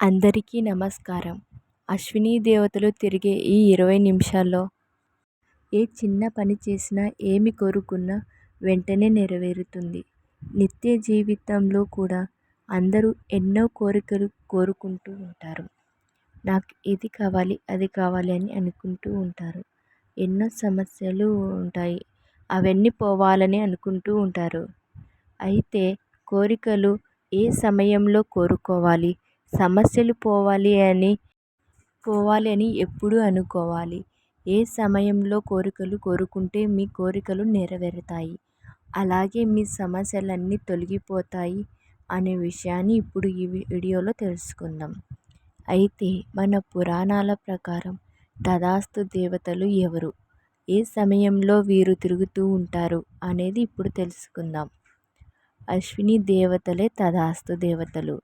అందరికీ నమస్కారం. అశ్వినీ దేవతలు తిరిగే ఈ ఇరవై నిమిషాల్లో ఏ చిన్న పని చేసినా ఏమి కోరుకున్నా వెంటనే నెరవేరుతుంది. నిత్య జీవితంలో కూడా అందరూ ఎన్నో కోరికలు కోరుకుంటూ ఉంటారు. నాకు ఇది కావాలి అది కావాలి అని అనుకుంటూ ఉంటారు. ఎన్నో సమస్యలు ఉంటాయి. అవన్నీ పోవాలని అనుకుంటూ ఉంటారు. అయితే కోరికలు ఏ సమయంలో కోరుకోవాలి? సమస్యలు పోవాలి అని పోవాలి అని ఎప్పుడు అనుకోవాలి. ఏ సమయంలో కోరికలు కోరుకుంటే మీ కోరికలు నెరవేరుతాయి. అలాగే మీ సమస్యలన్నీ తొలగిపోతాయి అనే విషయాన్ని ఇప్పుడు ఈ వీడియోలో తెలుసుకుందాం. అయితే మన పురాణాల ప్రకారం తదాస్తు దేవతలు ఎవరు? ఏ సమయంలో వీరు తిరుగుతూ ఉంటారు అనేది ఇప్పుడు తెలుసుకుందాం. అశ్విని దేవతలే తదాస్తు దేవతలు.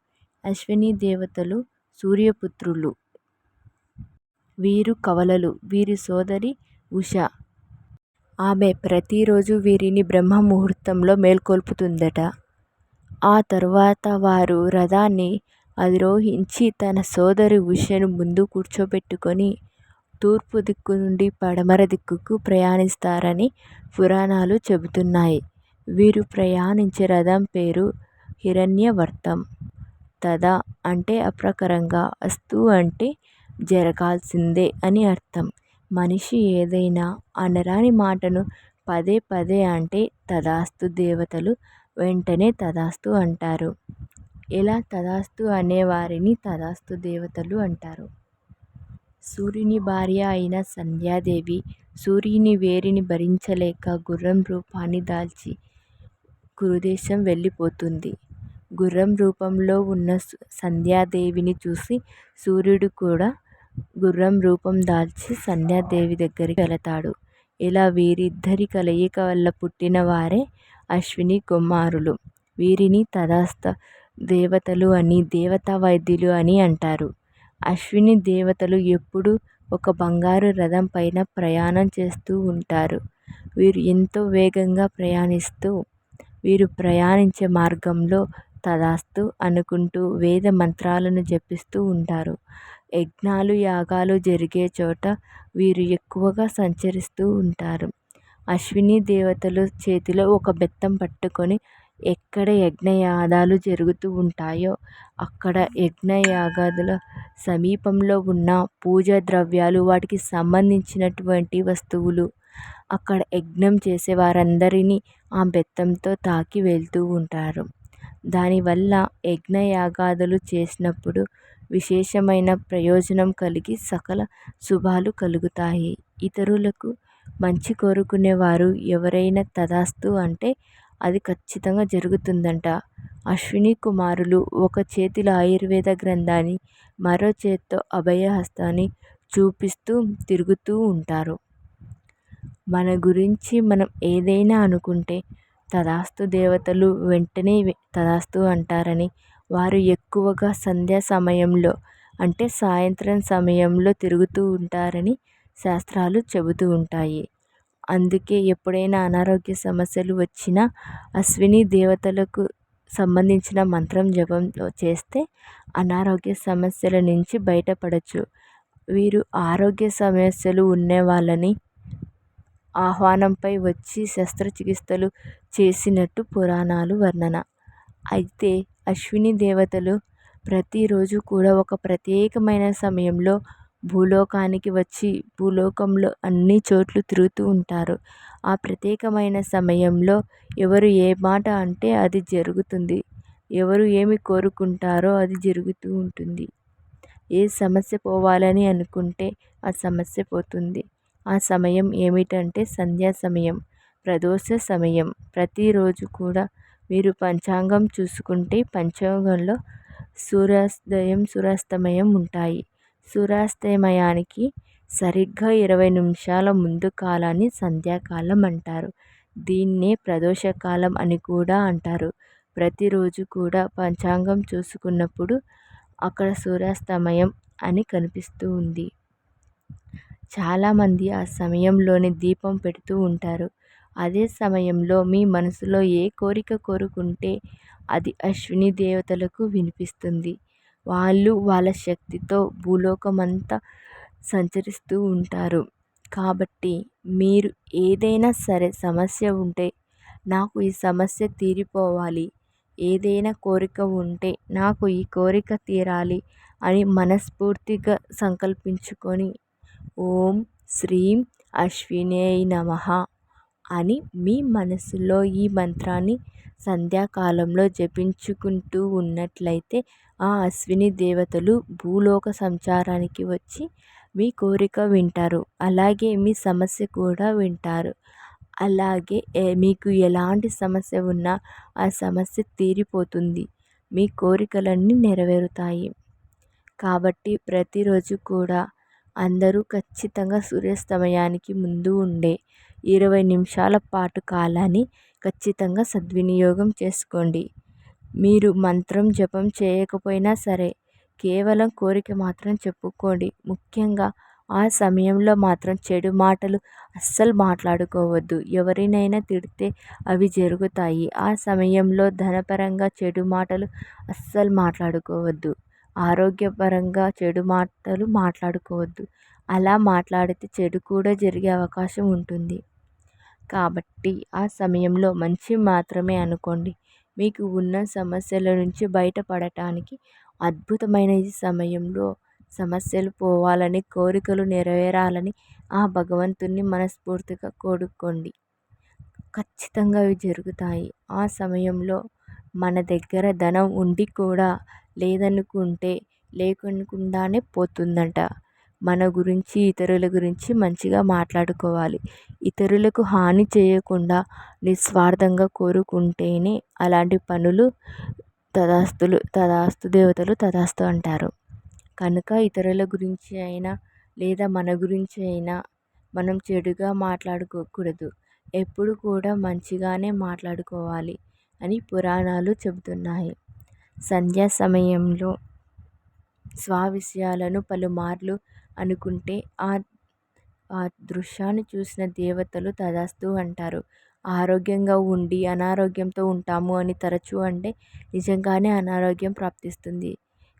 అశ్విని దేవతలు సూర్యపుత్రులు. వీరు కవలలు వీరి సోదరి ఉష. ఆమె ప్రతిరోజు వీరిని బ్రహ్మ ముహూర్తంలో మేల్కొల్పుతుందట. ఆ తరువాత వారు రథాన్ని అధిరోహించి తన సోదరి ఉషను ముందు కూర్చోబెట్టుకొని తూర్పు దిక్కు నుండి పడమర దిక్కుకు ప్రయాణిస్తారని పురాణాలు చెబుతున్నాయి. వీరు ప్రయాణించే రథం పేరు హిరణ్యవర్తం. తదా అంటే అప్రకారంగా అస్తు అంటే జరగాల్సిందే అని అర్థం. మనిషి ఏదైనా అనరాని మాటను పదే పదే అంటే తదాస్తు దేవతలు వెంటనే తదాస్తు అంటారు. ఇలా తదాస్తు అనేవారిని తదాస్తు దేవతలు అంటారు? సూర్యుని భార్య అయిన సంధ్యాదేవి సూర్యుని వేడిని భరించలేక గుర్రం రూపాన్ని దాల్చి కురుదేశం వెళ్ళిపోతుంది. గుర్రం రూపంలో ఉన్న సంధ్యాదేవిని చూసి సూర్యుడు కూడా గుర్రం రూపం దాల్చి సంధ్యాదేవి దగ్గరికి వెళతాడు. ఇలా వీరిద్దరి కలయిక వల్ల పుట్టిన వారే అశ్విని కుమారులు. వీరిని తదాస్త దేవతలు అని దేవతా వైద్యులు అని అంటారు. అశ్విని దేవతలు ఎప్పుడు ఒక బంగారు రథం పైన ప్రయాణం చేస్తూ ఉంటారు. వీరు ఎంతో వేగంగా ప్రయాణిస్తూ వీరు ప్రయాణించే మార్గంలో తదాస్తు అనుకుంటూ వేద మంత్రాలను జపిస్తూ ఉంటారు. యజ్ఞాలు యాగాలు జరిగే చోట వీరు ఎక్కువగా సంచరిస్తూ ఉంటారు. అశ్విని దేవతలు చేతిలో ఒక బెత్తం పట్టుకొని ఎక్కడ యజ్ఞయాగాలు జరుగుతూ ఉంటాయో అక్కడ యజ్ఞయాగాదుల సమీపంలో ఉన్న పూజా ద్రవ్యాలు వాటికి సంబంధించినటువంటి వస్తువులు. అక్కడ యజ్ఞం చేసే వారందరినీ ఆ బెత్తంతో తాకి వెళ్తూ ఉంటారు. దానివల్ల యజ్ఞయాగాదులు చేసినప్పుడు విశేషమైన ప్రయోజనం కలిగి సకల శుభాలు కలుగుతాయి. ఇతరులకు మంచి కోరుకునేవారు ఎవరైనా తదాస్తు అంటే అది ఖచ్చితంగా జరుగుతుందంట. అశ్విని కుమారులు ఒక చేతిలో ఆయుర్వేద గ్రంథాన్ని మరో చేత్తో అభయహస్తాన్ని చూపిస్తూ తిరుగుతూ ఉంటారు. మన గురించి మనం ఏదైనా అనుకుంటే తదాస్తు దేవతలు వెంటనే తదాస్తు అంటారని. వారు ఎక్కువగా సంధ్యా సమయంలో అంటే సాయంత్రం సమయంలో తిరుగుతూ ఉంటారని శాస్త్రాలు చెబుతూ ఉంటాయి. అందుకే ఎప్పుడైనా అనారోగ్య సమస్యలు వచ్చినా అశ్విని దేవతలకు సంబంధించిన మంత్రం జపం చేస్తే అనారోగ్య సమస్యల నుంచి బయటపడవచ్చు వీరు ఆరోగ్య సమస్యలు ఉన్నవాళ్ళని ఆహ్వానంపై వచ్చి శస్త్రచికిత్సలు చేసినట్టు పురాణాలు వర్ణన. అయితే అశ్విని దేవతలు ప్రతిరోజు కూడా ఒక ప్రత్యేకమైన సమయంలో భూలోకానికి వచ్చి భూలోకంలో అన్ని చోట్లు తిరుగుతూ ఉంటారు. ఆ ప్రత్యేకమైన సమయంలో ఎవరు ఏ మాట అంటే అది జరుగుతుంది. ఎవరు ఏమి కోరుకుంటారో అది జరుగుతూ ఉంటుంది. ఏ సమస్య పోవాలని అనుకుంటే ఆ సమస్య పోతుంది. ఆ సమయం ఏమిటంటే సంధ్యా సమయం ప్రదోష సమయం. ప్రతిరోజు కూడా మీరు పంచాంగం చూసుకుంటే పంచాంగంలో సూర్యాస్తయం సూర్యాస్తమయం ఉంటాయి. సూర్యాస్తమయానికి సరిగ్గా ఇరవై నిమిషాల ముందు కాలాన్ని సంధ్యాకాలం అంటారు. దీన్నే ప్రదోషకాలం అని కూడా అంటారు. ప్రతిరోజు కూడా పంచాంగం చూసుకున్నప్పుడు అక్కడ సూర్యాస్తమయం అని కనిపిస్తూ ఉంది. చాలామంది ఆ సమయంలోనే దీపం పెడుతూ ఉంటారు. అదే సమయంలో మీ మనసులో ఏ కోరిక కోరుకుంటే అది అశ్విని దేవతలకు వినిపిస్తుంది. వాళ్ళు వాళ్ళ శక్తితో భూలోకమంతా సంచరిస్తూ ఉంటారు. కాబట్టి మీరు ఏదైనా సరే సమస్య ఉంటే నాకు ఈ సమస్య తీరిపోవాలి. ఏదైనా కోరిక ఉంటే నాకు ఈ కోరిక తీరాలి అని మనస్ఫూర్తిగా సంకల్పించుకొని ఓం శ్రీం అశ్వినేయ నమః అని మీ మనసులో ఈ మంత్రాన్ని సంధ్యాకాలంలో జపించుకుంటూ ఉన్నట్లయితే ఆ అశ్విని దేవతలు భూలోక సంచారానికి వచ్చి మీ కోరిక వింటారు. అలాగే మీ సమస్య కూడా వింటారు. అలాగే మీకు ఎలాంటి సమస్య ఉన్నా ఆ సమస్య తీరిపోతుంది. మీ కోరికలన్నీ నెరవేరుతాయి. కాబట్టి ప్రతిరోజు కూడా అందరూ ఖచ్చితంగా సూర్యాస్తమయానికి ముందు ఉండే ఇరవై నిమిషాల పాటు కాలాన్ని ఖచ్చితంగా సద్వినియోగం చేసుకోండి. మీరు మంత్రం జపం చేయకపోయినా సరే కేవలం కోరిక మాత్రం చెప్పుకోండి. ముఖ్యంగా ఆ సమయంలో మాత్రం చెడు మాటలు అస్సలు మాట్లాడుకోవద్దు. ఎవరినైనా తిడితే అవి జరుగుతాయి. ఆ సమయంలో ధనపరంగా చెడు మాటలు అస్సలు మాట్లాడుకోవద్దు. ఆరోగ్యపరంగా చెడు మాటలు మాట్లాడుకోవద్దు. అలా మాట్లాడితే చెడు కూడా జరిగే అవకాశం ఉంటుంది. కాబట్టి ఆ సమయంలో మంచి మాత్రమే అనుకోండి. మీకు ఉన్న సమస్యల నుంచి బయటపడటానికి అద్భుతమైన ఈ సమయంలో సమస్యలు పోవాలని కోరికలు నెరవేరాలని ఆ భగవంతుణ్ణి మనస్ఫూర్తిగా కోరుకోండి. ఖచ్చితంగా అవి జరుగుతాయి. ఆ సమయంలో మన దగ్గర ధనం ఉండి కూడా లేదనుకుంటే లేకుండానే పోతుందంట. మన గురించి ఇతరుల గురించి మంచిగా మాట్లాడుకోవాలి. ఇతరులకు హాని చేయకుండా నిస్వార్థంగా కోరుకుంటేనే అలాంటి పనులు తదాస్తులు తదాస్తు దేవతలు తదాస్తు అంటారు. కనుక ఇతరుల గురించి అయినా లేదా మన గురించి అయినా మనం చెడుగా మాట్లాడుకోకూడదు. ఎప్పుడు కూడా మంచిగానే మాట్లాడుకోవాలి అని పురాణాలు చెబుతున్నాయి. సంధ్యా సమయంలో స్వ విషయాలను పలుమార్లు అనుకుంటే ఆ ఆ దృశ్యాన్ని చూసిన దేవతలు తదాస్తు అంటారు. ఆరోగ్యంగా ఉండి అనారోగ్యంతో ఉంటాము అని తరచూ అంటే నిజంగానే అనారోగ్యం ప్రాప్తిస్తుంది.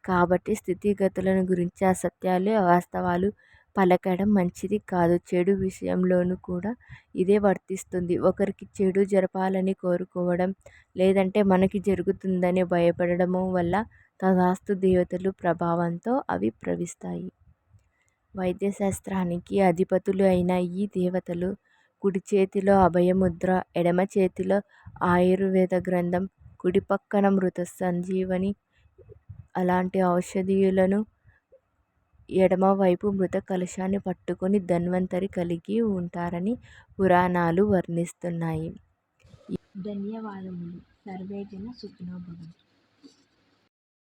కాబట్టి స్థితిగతులను గురించి అసత్యాలు అవాస్తవాలు పలకడం మంచిది కాదు. చెడు విషయంలోనూ కూడా ఇదే వర్తిస్తుంది. ఒకరికి చెడు జరపాలని కోరుకోవడం లేదంటే మనకి జరుగుతుందని భయపడడము వల్ల తదాస్తు దేవతలు ప్రభావంతో అవి ప్రవిస్తాయి. వైద్యశాస్త్రానికి అధిపతులు అయిన ఈ దేవతలు కుడి చేతిలో అభయముద్ర ఎడమ చేతిలో ఆయుర్వేద గ్రంథం కుడి పక్కన మృత సంజీవని అలాంటి ఔషధీయులను ఎడమవైపు మృత కలశాన్ని పట్టుకొని ధన్వంతరి కలిగి ఉంటారని పురాణాలు వర్ణిస్తున్నాయి. ధన్యవాదములు. సర్వేజన సుఖినో భవంతు.